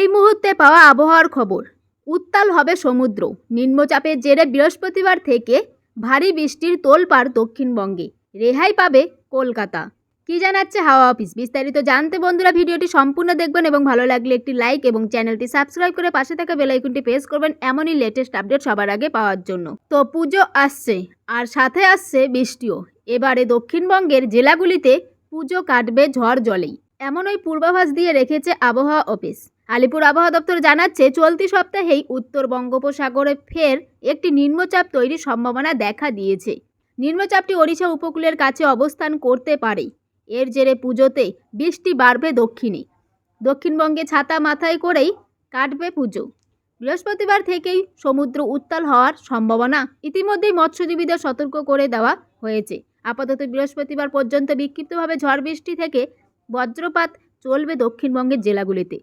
এই মুহূর্তে পাওয়া আবহাওয়ার খবর। উত্তাল হবে সমুদ্র। নিম্নচাপের জেরে বৃহস্পতিবার থেকে ভারী বৃষ্টির তোলপাড় দক্ষিণবঙ্গে। রেহাই পাবে কলকাতা। কি জানাচ্ছে হাওয়া অফিস? বিস্তারিত জানতে বন্ধুরা ভিডিওটি সম্পূর্ণ দেখবেন এবং ভালো লাগলে একটি লাইক এবং চ্যানেলটি সাবস্ক্রাইব করে পাশে থাকা বেলাইকনটি প্রেস করবেন এমনই লেটেস্ট আপডেট সবার আগে পাওয়ার জন্য। তো পুজো আসছে, আর সাথে আসছে বৃষ্টিও। এবারে দক্ষিণবঙ্গের জেলাগুলিতে পুজো কাটবে ঝড় জলেই। এমন ওই পূর্বাভাস দিয়ে রেখেছে আবহাওয়া অফিস। আলিপুর আবহাওয়া দপ্তর জানাচ্ছে, চলতি সপ্তাহেই উত্তর বঙ্গোপসাগরে ফের একটি নিম্নচাপ তৈরির সম্ভাবনা দেখা দিয়েছে। নিম্নচাপটি ওড়িশা উপকূলের কাছে অবস্থান করতে পারে। এর জেরে পুজোতে বৃষ্টি বাড়বে দক্ষিণে। দক্ষিণবঙ্গে ছাতা মাথায় করেই কাটবে পুজো। বৃহস্পতিবার থেকেই সমুদ্র উত্তাল হওয়ার সম্ভাবনা ইতিমধ্যেই মৎস্যজীবীদের সতর্ক করে দেওয়া হয়েছে। আপাতত বৃহস্পতিবার পর্যন্ত বিক্ষিপ্তভাবে ঝড় বৃষ্টি থেকে বজ্রপাত চলবে দক্ষিণবঙ্গের জেলাগুলিতে।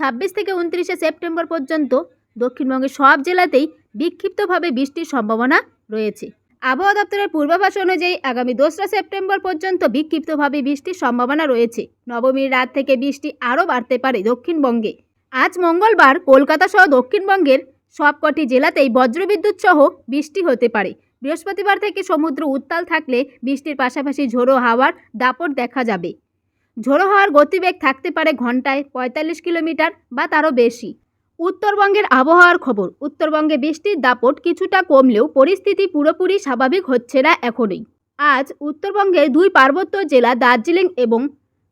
ছাব্বিশ থেকে উনত্রিশে সেপ্টেম্বর পর্যন্ত দক্ষিণবঙ্গের সব জেলাতেই বিক্ষিপ্তভাবে বৃষ্টির সম্ভাবনা রয়েছে। আবহাওয়া দপ্তরের পূর্বাভাস অনুযায়ী আগামী দোসরা সেপ্টেম্বর পর্যন্ত বিক্ষিপ্তভাবে বৃষ্টির সম্ভাবনা রয়েছে। নবমীর রাত থেকে বৃষ্টি আরও বাড়তে পারে দক্ষিণবঙ্গে। আজ মঙ্গলবার কলকাতা সহ দক্ষিণবঙ্গের সবকটি জেলাতেই বজ্রবিদ্যুৎ সহ বৃষ্টি হতে পারে। বৃহস্পতিবার থেকে সমুদ্র উত্তাল থাকলে বৃষ্টির পাশাপাশি ঝোড়ো হাওয়ার দাপট দেখা যাবে। ঝোড়ো হওয়ার গতিবেগ থাকতে পারে ঘন্টায় পঁয়তাল্লিশ কিলোমিটার বা তারও বেশি। উত্তরবঙ্গের আবহাওয়ার খবর, উত্তরবঙ্গে বৃষ্টির দাপট কিছুটা কমলেও পরিস্থিতি পুরোপুরি স্বাভাবিক হচ্ছে না এখনই। আজ উত্তরবঙ্গের দুই পার্বত্য জেলা দার্জিলিং এবং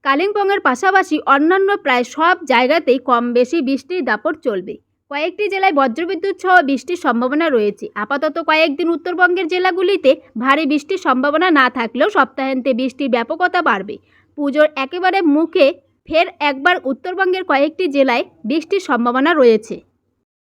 কালিম্পংয়ের পাশাপাশি অন্যান্য প্রায় সব জায়গাতেই কম বেশি বৃষ্টির দাপট চলবে। কয়েকটি জেলায় বজ্রবিদ্যুৎ সহ বৃষ্টির সম্ভাবনা রয়েছে। আপাতত কয়েকদিন উত্তরবঙ্গের জেলাগুলিতে ভারী বৃষ্টির সম্ভাবনা না থাকলেও সপ্তাহান্তে বৃষ্টির ব্যাপকতা বাড়বে। পুজোর একেবারে মুখে ফের একবার উত্তরবঙ্গের কয়েকটি জেলায় বৃষ্টির সম্ভাবনা রয়েছে।